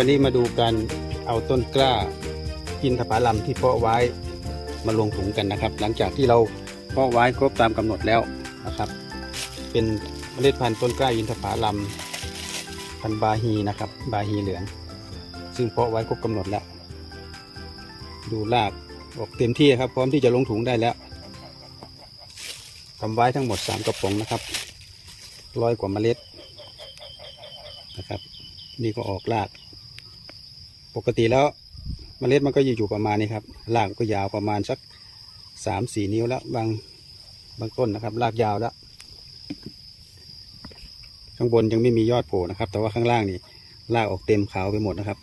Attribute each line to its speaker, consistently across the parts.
Speaker 1: วันนี้มาดูการเอาต้นกล้าอินทผลัมที่เพาะไว้มาลงถุงกันนะครับ หลังจากที่เราเพาะไว้ครบตามกำหนดแล้วนะครับ เป็นเมล็ดพันธุ์ต้นกล้าอินทผลัมพันธุ์บาฮีนะครับบาฮีเหลือง ซึ่งเพาะไว้ครบกำหนดแล้ว ดูรากออกเต็มที่ครับ พร้อมที่จะลงถุงได้แล้วทำไว้ทั้งหมด 3 กระป๋องนะครับร้อยกว่าเมล็ดนะครับ นี่ก็ออกราก ปกติแล้วเมล็ดมันก็อยู่อยู่ประมาณนี้ครับรากก็ยาวประมาณสักสามสี่นิ้วแล้ว บางบางต้นนะครับรากยาวแล้ว ข้างบนยังไม่มียอดโผล่นะครับ แต่ว่าข้างล่างนี่รากออกเต็มขาวไปหมดนะครับ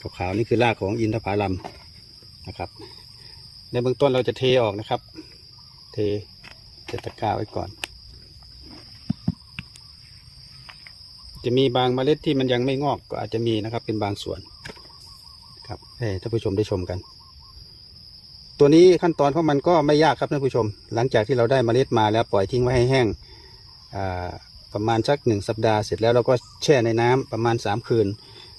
Speaker 1: ขาวๆนี่คือรากของอินทผลัมนะครับ ในเบื้องต้นเราจะเทออกนะครับ เทเจตะกร้าไว้ก่อน จะมีบางเมล็ดที่มันยังไม่งอกก็อาจจะมีนะครับ เป็นบางส่วน ครับให้ท่านผู้ชมได้ชมกัน ตัวนี้ขั้นตอนของมันก็ไม่ยากครับท่านผู้ชม หลังจากที่เราได้เมล็ดมาแล้วปล่อยทิ้งไว้ให้แห้งประมาณสักหนึ่งสัปดาห์เสร็จแล้วเราก็แช่ในน้ำประมาณ 3 คืน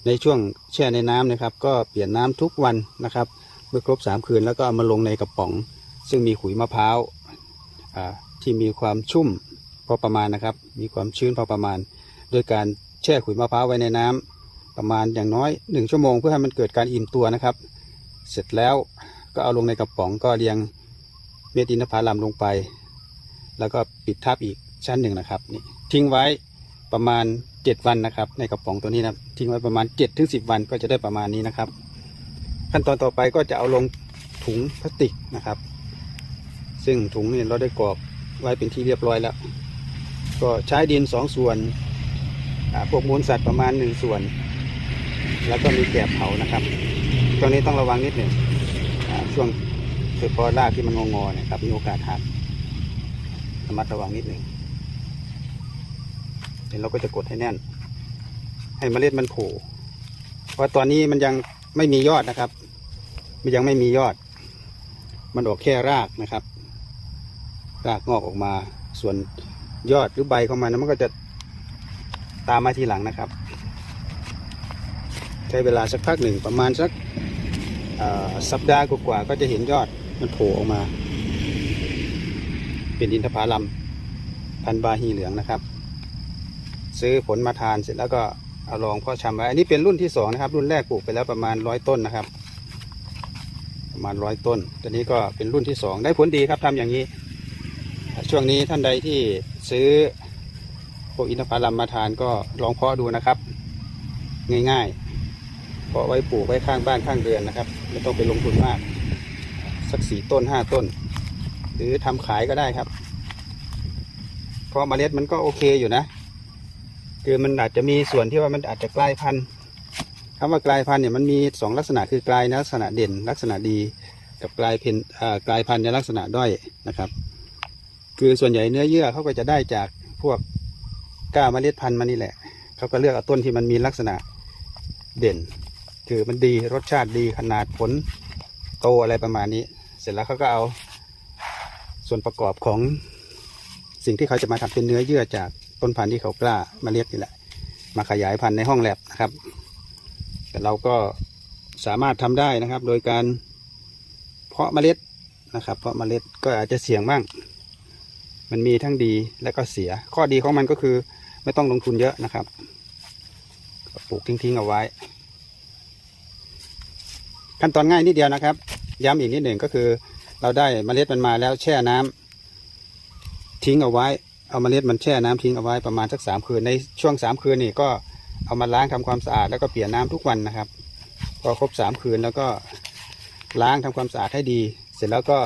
Speaker 1: ในช่วงแช่ในน้ำนะครับ ก็เปลี่ยนน้ำทุกวันนะครับ เมื่อครบ 3 คืนแล้วก็เอามาลงในกระป๋อง ซึ่งมีขุยมะพร้าวที่มีความชุ่มพอประมาณนะครับ มีความชื้นพอประมาณ โดยการแช่ขุยมะพร้าวไว้ในน้ำ ประมาณอย่างน้อย 1 ชั่วโมงเพื่อให้มันเกิดการอิ่มตัวนะครับ เสร็จแล้วก็เอาลงในกระป๋องก็เรียงเม็ดอินทผลัมลงไป แล้วก็ปิดทับอีกชั้นหนึ่งนะครับนี่ทิ้งไว้ประมาณ 7 วันนะครับ ในกระป๋องตัวนี้นะทิ้งไว้ประมาณ7ถึง10 วันก็จะได้ประมาณนี้นะครับ ขั้นตอนต่อไปก็จะเอาลงถุงพลาสติกนะครับ ซึ่งถุงนี่เราได้กรอกไว้เป็นที่เรียบร้อยแล้ว ก็ใช้ดินสองส่วนพวกมูลสัตว์ประมาณหนึ่งส่วน แล้วก็มีแกบเผานะครับตรงนี้ต้องระวังนิดหนึ่งอ่าช่วงโดยเฉพาะรากที่มันงอๆเนะครับมีโอกาสหักระมัดระวังนิดหนึ่งเดี๋ยวเราก็จะกดให้แน่น ให้เมล็ดมันโผล่เพราะตอนนี้มันยังไม่มียอดนะครับ มันยังไม่มียอด มันออกแค่รากนะครับ รากงอกออกมา ส่วนยอดหรือใบของมันนะมันก็จะตามมาทีหลังนะครับ ใช้เวลาสักพักหนึ่งประมาณสักสัปดาห์กว่าก็จะเห็นยอดมันโผล่ออกมา เป็นอินทผลัมพันธ์บาฮีเหลืองนะครับ ซื้อผลมาทานเสร็จแล้วก็เอาลองเพ่อชำไว้อันนี้เป็นรุ่นที่สองนะครับ รุ่นแรกปลูกไปแล้วประมาณร้อยต้นนะครับ ประมาณร้อยต้นตอนนี้ก็เป็นรุ่นที่สองได้ผลดีครับทำอย่างนี้ ช่วงนี้ท่านใดที่ซื้อพวกอินทผลัมมาทานก็ลองเพาะดูนะครับ ง่ายๆ เพาะไว้ปลูกไว้ข้างบ้านข้างเรือนนะครับ ไม่ต้องไปลงทุนมาก สักสี่ต้นห้าต้น หรือทำขายก็ได้ครับ เพราะเมล็ดมันก็โอเคอยู่นะ คือมันอาจจะมีส่วนที่ว่ามันอาจจะกลายพันธุ์คำว่ากลายพันธุ์เนี่ยมันมีสองลักษณะคือกลายในลักษณะเด่น ลักษณะดีกับกลายเป็นกลายพันธุ์ในลักษณะด้อยนะครับ คือส่วนใหญ่เนื้อเยื่อเขาก็จะได้จากพวกก้าเมล็ดพันธุ์มานี่แหละเขาก็เลือกเอาต้นที่มันมีลักษณะเด่น คือมันดีรสชาติดีขนาดผลโตอะไรประมาณนี้ เสร็จแล้วเขาก็เอา ส่วนประกอบของสิ่งที่เขาจะมาทำเป็นเนื้อเยื่อจากต้นพันธุ์ที่เขากล้ามาเรียกนี่แหละ มาขยายพันธุ์ในห้องแลบนะครับ แต่เราก็สามารถทำได้นะครับ โดยการเพาะเมล็ดนะครับ เพาะเมล็ดก็อาจจะเสี่ยงบ้าง มันมีทั้งดีและก็เสีย ข้อดีของมันก็คือไม่ต้องลงทุนเยอะนะครับปลูกทิ้งๆเอาไว้ ขั้นตอนง่ายนิดเดียวนะครับ ย้ำอีกนิดหนึ่งก็คือ เราได้เมล็ดมันมาแล้วแช่น้ำทิ้งเอาไว้ เอาเมล็ดมันแช่น้ำทิ้งเอาไว้ประมาณสักสามคืนในช่วงสามคืนนี่ก็เอามาล้างทำความสะอาดแล้วก็เปลี่ยนน้ำทุกวันนะครับพอครบสามคืนแล้วก็ล้างทำความสะอาดให้ดี เสร็จแล้วก็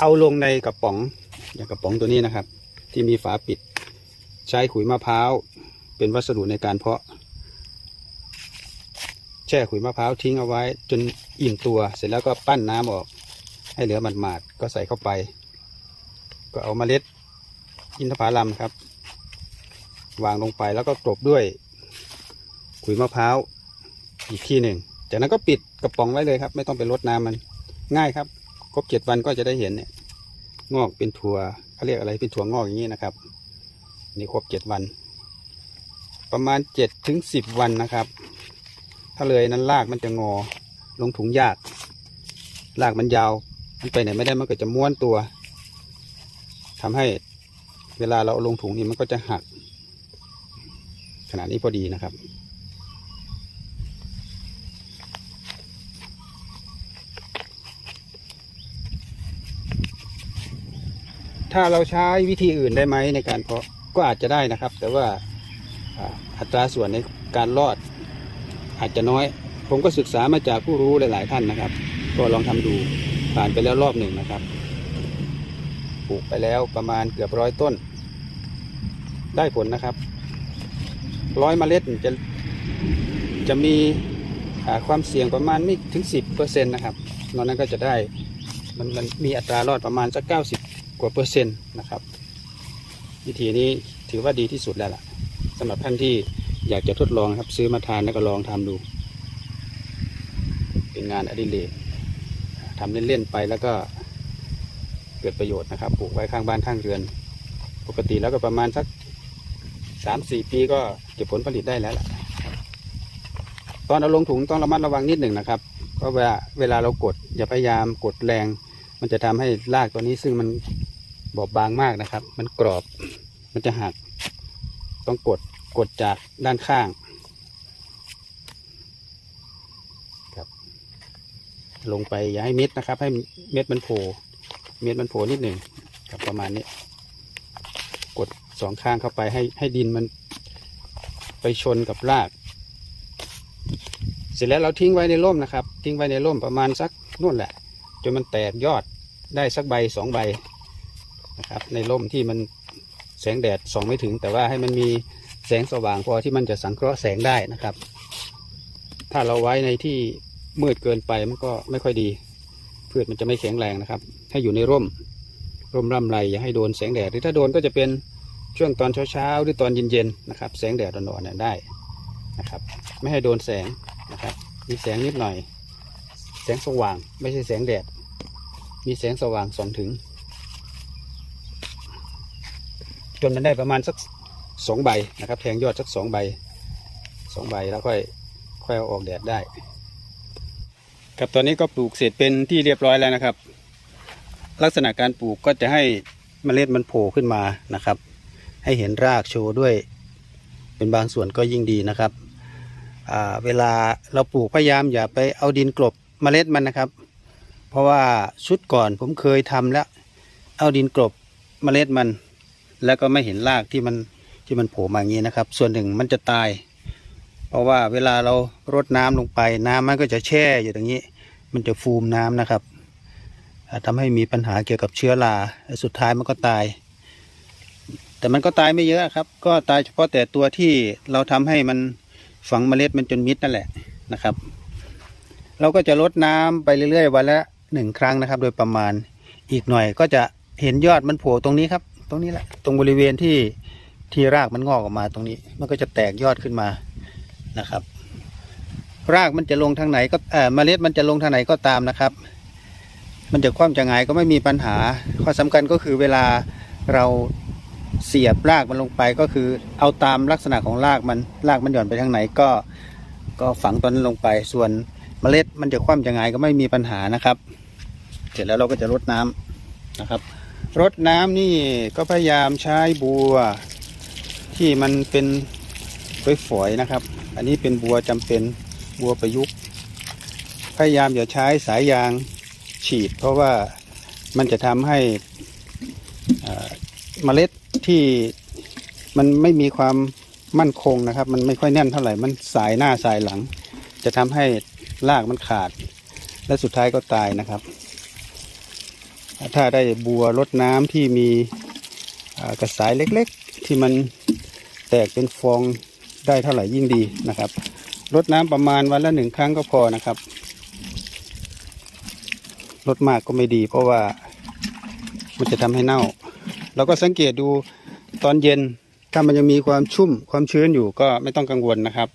Speaker 1: เอาลงในกระป๋องอย่างกระป๋องตัวนี้นะครับ ที่มีฝาปิด ใช้ขุยมะพร้าวเป็นวัสดุในการเพาะ ช่ขุยมะพร้าวทิ้งเอาไว้ จนอิ่มตัว เสร็จแล้วก็ปั้นน้ำออก ให้เหลือหมาดๆก็ใส่เข้าไป ก็เอาเมล็ดอินทผลัมครับ วางลงไปแล้วก็กลบด้วย ขุยมะพร้าวอีกที่หนึ่งจากนั้นก็ปิดกระป๋องไว้เลยครับ ไม่ต้องไปรดน้ำมันง่ายครับ ครบเจ็ดวันก็จะได้เห็นเนี่ย งอกเป็นถั่วเขาเรียกอะไรเป็นถั่วงอกอย่างนี้นะครับ นี่ครบเจ็ดวัน ประมาณเจ็ดถึงสิบวันนะครับ ถ้าเลยนั้นรากมันจะงอลงถุงยากรากมันยาว มันไปไหนไม่ได้มันก็จะม้วนตัวทำให้เวลาเราลงถุงนี่มันก็จะหัก ขนาดนี้พอดีนะครับ ถ้าเราใช้วิธีอื่นได้ไหมในการเพาะก็อาจจะได้นะครับ แต่ว่าอัตราส่วนในการรอด อาจจะน้อย ผมก็ศึกษามาจากผู้รู้หลาย ๆ ท่านนะครับ ก็ลองทำดูผ่านไปแล้วรอบหนึ่งนะครับปลูกไปแล้วประมาณเกือบร้อยต้น ได้ผลนะครับ ร้อยเมล็ดจะจะมีความเสี่ยงประมาณไม่ถึง 10%นะครับนอกนั้นก็จะได้มันมันมีอัตรารอดประมาณสัก90 กว่าเปอร์เซ็นต์นะครับ วิธีนี้ถือว่าดีที่สุดแล้วล่ะสำหรับท่านที่ อยากจะทดลองครับ ซื้อมาทานแล้วก็ลองทำดู เป็นงานอดิเรกทำเล่นๆไปแล้วก็เกิดประโยชน์นะครับปลูกไว้ข้างบ้านข้างเรือน ปกติแล้วก็ประมาณสักสามสี่ปีก็เก็บผลผลิตได้แล้วล่ะตอนเอาลงถุงต้องระมัดระวังนิดหนึ่งนะครับ เพราะว่าเวลาเรากดอย่าพยายามกดแรง มันจะทำให้รากตัวนี้ซึ่งมันบอบบางมากนะครับ มันกรอบมันจะหักต้องกด กดจากด้านข้างครับ ลงไปอย่าให้เม็ดนะครับ ให้เม็ดมันโผล่เม็ดมันโผล่นิดหนึ่งครับประมาณนี้ กดสองข้างเข้าไปให้ให้ดินมันไปชนกับราก เสร็จแล้วเราทิ้งไว้ในร่มนะครับ ทิ้งไว้ในร่มประมาณสักนู่นแหละ จนมันแตกยอดได้สักใบสองใบนะครับ ในร่มที่มันแสงแดดส่องไม่ถึง แต่ว่าให้มันมี แสงสว่างพอที่มันจะสังเคราะห์แสงได้นะครับ ถ้าเราไว้ในที่มืดเกินไปมันก็ไม่ค่อยดี พืชมันจะไม่แข็งแรงนะครับ ให้อยู่ในร่ม ร่มร่ำไรอย่าให้โดนแสงแดดหรือถ้าโดนก็จะเป็นช่วงตอนเช้าๆหรือตอนเย็นๆนะครับ แสงแดดอ่อนๆเนี่ยได้นะครับ ไม่ให้โดนแสงนะครับมีแสงนิดหน่อย แสงสว่างไม่ใช่แสงแดด มีแสงสว่างส่องถึง จนมันได้ประมาณสัก สองใบนะครับ แทงยอดสักสองใบสองใบแล้วค่อยค่อยเอาออกแดดได้ ครับตอนนี้ก็ปลูกเสร็จเป็นที่เรียบร้อยแล้วนะครับ ลักษณะการปลูกก็จะให้เมล็ดมันโผล่ขึ้นมานะครับ ให้เห็นรากโชว์ด้วย เป็นบางส่วนก็ยิ่งดีนะครับเวลาเราปลูกพยายามอย่าไปเอาดินกลบเมล็ดมันนะครับ เพราะว่าชุดก่อนผมเคยทำแล้ว เอาดินกลบเมล็ดมัน แล้วก็ไม่เห็นรากที่มัน ที่มันโผล่มาอย่างนี้นะครับ ส่วนหนึ่งมันจะตาย เพราะว่าเวลาเรารดน้ำลงไป น้ำมันก็จะแช่อยู่ตรงนี้ มันจะฟูมน้ำนะครับอ่าทำให้มีปัญหาเกี่ยวกับเชื้อราสุดท้ายมันก็ตาย แต่มันก็ตายไม่เยอะครับ ก็ตายเฉพาะแต่ตัวที่เราทำให้มันฝังเมล็ดมันจนมิดนั่นแหละนะครับ เราก็จะลดน้ำไปเรื่อยๆวันละหนึ่งครั้งนะครับ โดยประมาณอีกหน่อยก็จะเห็นยอดมันโผล่ตรงนี้ครับ ตรงนี้แหละ ตรงบริเวณที่ ที่รากมันงอกออกมาตรงนี้ มันก็จะแตกยอดขึ้นมานะครับ รากมันจะลงทางไหนก็เออเมล็ดมันจะลงทางไหนก็ตามนะครับ มันจะคว่ำจะหงายก็ไม่มีปัญหา ข้อสำคัญก็คือเวลาเราเสียบรากมันลงไปก็คือ เอาตามลักษณะของรากมันรากมันหย่อนไปทางไหนก็ ก็ฝังตอนนั้นลงไป ส่วนเมล็ดมันจะคว่ำจะหงายก็ไม่มีปัญหานะครับ เสร็จแล้วเราก็จะรดน้ำนะครับรดน้ำนี่ก็พยายามใช้บัว ที่มันเป็นฝอยๆนะครับ อันนี้เป็นบัวจำเป็นบัวประยุกต์ พยายามอย่าใช้สายยางฉีด เพราะว่ามันจะทำให้เมล็ดที่มันไม่มีความมั่นคงนะครับ มันไม่ค่อยแน่นเท่าไหร่ มันสายหน้าสายหลัง จะทำให้รากมันขาด และสุดท้ายก็ตายนะครับ ถ้าได้บัวรดน้ำที่มีกระสายเล็ก ๆ ที่มัน แตกเป็นฟองได้เท่าไหร่ยิ่งดีนะครับรดน้ำประมาณวันละหนึ่งครั้งก็พอนะครับลดมากก็ไม่ดี เพราะว่ามันจะทำให้เน่า เราก็สังเกตดูตอนเย็นถ้ามันยังมีความชุ่มความชื้นอยู่ก็ไม่ต้องกังวลนะครับ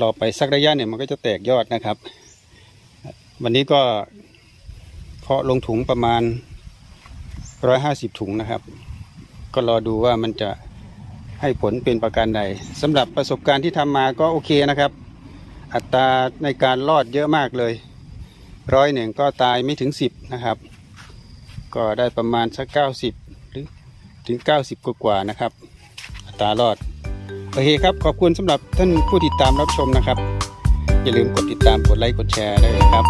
Speaker 1: รอไปสักระยะเนี่ยมันก็จะแตกยอดนะครับ วันนี้ก็เพาะลงถุงประมาณร้อยห้าสิบถุงนะครับ ก็รอดูว่ามันจะ ให้ผลเป็นประการใดสำหรับประสบการณ์ที่ทำมาก็โอเคนะครับ อัตราในการรอดเยอะมากเลยร้อยหนึ่งก็ตายไม่ถึงสิบนะครับ ก็ได้ประมาณสักเก้าสิบหรือถึงเก้าสิบกว่าๆนะครับ อัตรารอด โอเคครับ ขอบคุณสำหรับท่านผู้ติดตามรับชมนะครับ อย่าลืมกดติดตามกดไลค์กดแชร์ได้เลยครับ